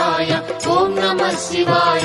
य ॐ नमः शिवाय।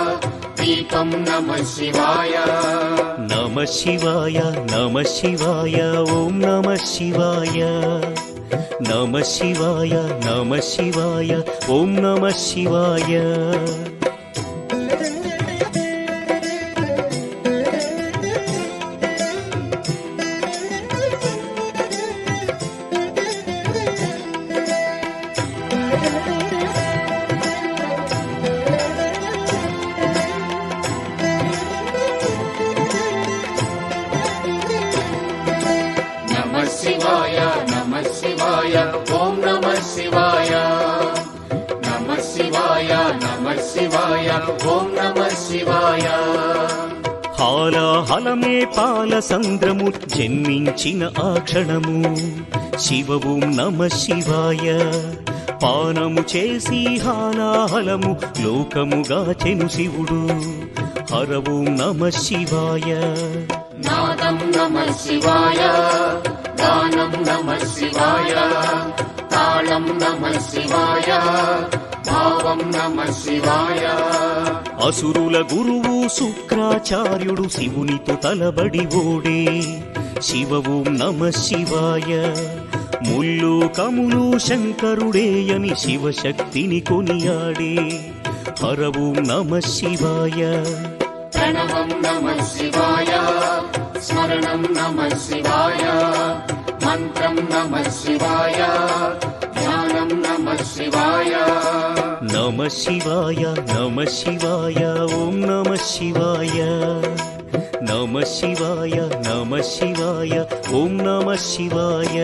దీపం నమ శివాయ. నమ శివాయ నమ శివాయ ఓం నమ శివాయ. నమ శివాయ నమ శివాయ ఓం నమ శివాయ. శివాయ. నమ శివాయ నమ శివాయ ఓం నమ శివాయ. హాలాహలమే పాల సంద్రము జన్మించిన ఆ క్షణము. శివ ఓం నమ శివాయ. పానము చేసి హాలాహలము లోకముగా చెను శివుడు. హర ఓం నమ శివాయ. నాదం నమ శివాయ గానం నమ శివాయ. తాళం నమ శివాయ. భావం నమ శివాయ. అసురుల గురువు శుక్రాచార్యుడు శివునితో తలబడి ఓడే. శివ ఓం నమ శివాయ. ముల్లు కములు శంకరుడేయని శివశక్తిని కొనియాడే. హర ఓం నమ శివాయ. ప్రణవం నమ శివాయ. స్మరణం నమ శివాయ. మంత్రం నమ శివాయ. ధ్యానం నమ శివాయ. నమ శివాయ నమ శివాయ ఓం నమ శివాయ. నమ శివాయ నమ శివాయ ఓం నమ శివాయ.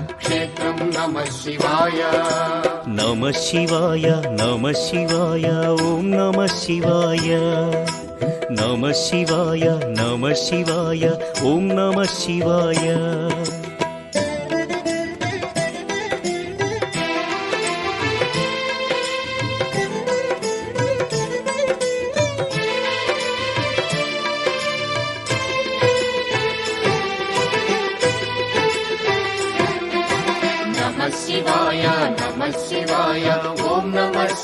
క్షేత్రం నమ శివాయ. నమ శివాయ నమ శివాయ ఓం నమ శివాయ. నమ శివాయ నమ శివాయ ఓం నమ శివాయ.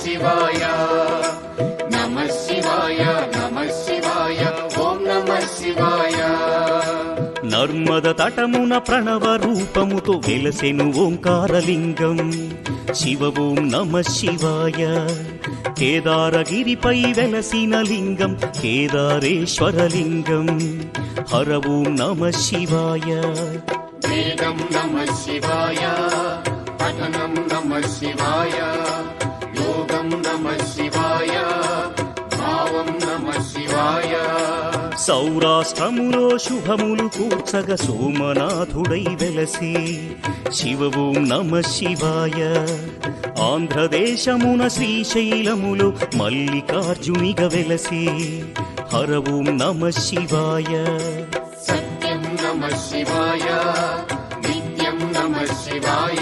శివాయ. నమ శివాయ నమ శివాయ ఓం నమ శివాయ. నర్మద తటమున ప్రణవ రూపముతో వెలసెను ఓంకారలింగం. శివ ఓం నమ శివాయ. కేదారగిరిపై వెలసిన లింగం కేదారేశ్వరలింగం. హర ఓం నమ శివాయ. వేదం నమ శివాయ పఠనం నమ శివాయ. సౌరాష్ట్రములో శుభములు కూర్చగ సోమనాథుడై వెలసి శివ ఓం నమ శివాయ ఆంధ్రదేశమున శ్రీశైలములో మల్లికార్జునిగ వెలసి హర ఓం నమ శివాయ సత్యం నమ శివాయ నిత్యం నమ శివాయ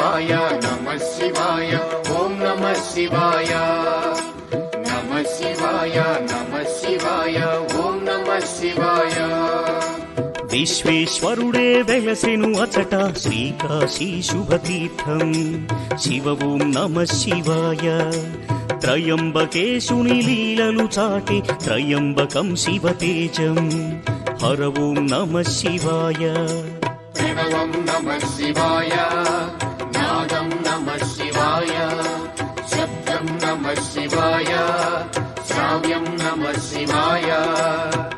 శివాయ నమ శివాయ ఓం నమ శివాయ. నమ శివాయ నమ శివాయ ఓం నమ శివాయ. విశ్వేశ్వరుడే వెలసెను అచట శ్రీకాశీ శుభతీర్థం. శివ ఓం నమ శివాయ. త్రయంబకేశుని లీలలు చాటి త్రయంబకం శివతేజం హర ఓం నమ శివాయ. ప్రణవం నమ శివాయ. నాదం నమ శివాయ. శబ్దం నమ శివాయ. శ్రావ్యం నమ శివాయ.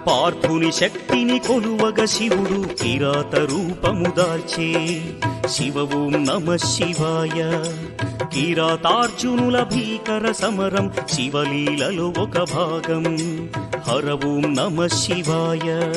పార్థుని శక్తిని కొలువగ శివుడు కిరాత రూపము దాల్చే శివ ఓం నమ శివాయ. కిరాతార్జునుల భీకర సమరం శివలీలలో ఒక భాగం. హర ఓం నమ శివాయ.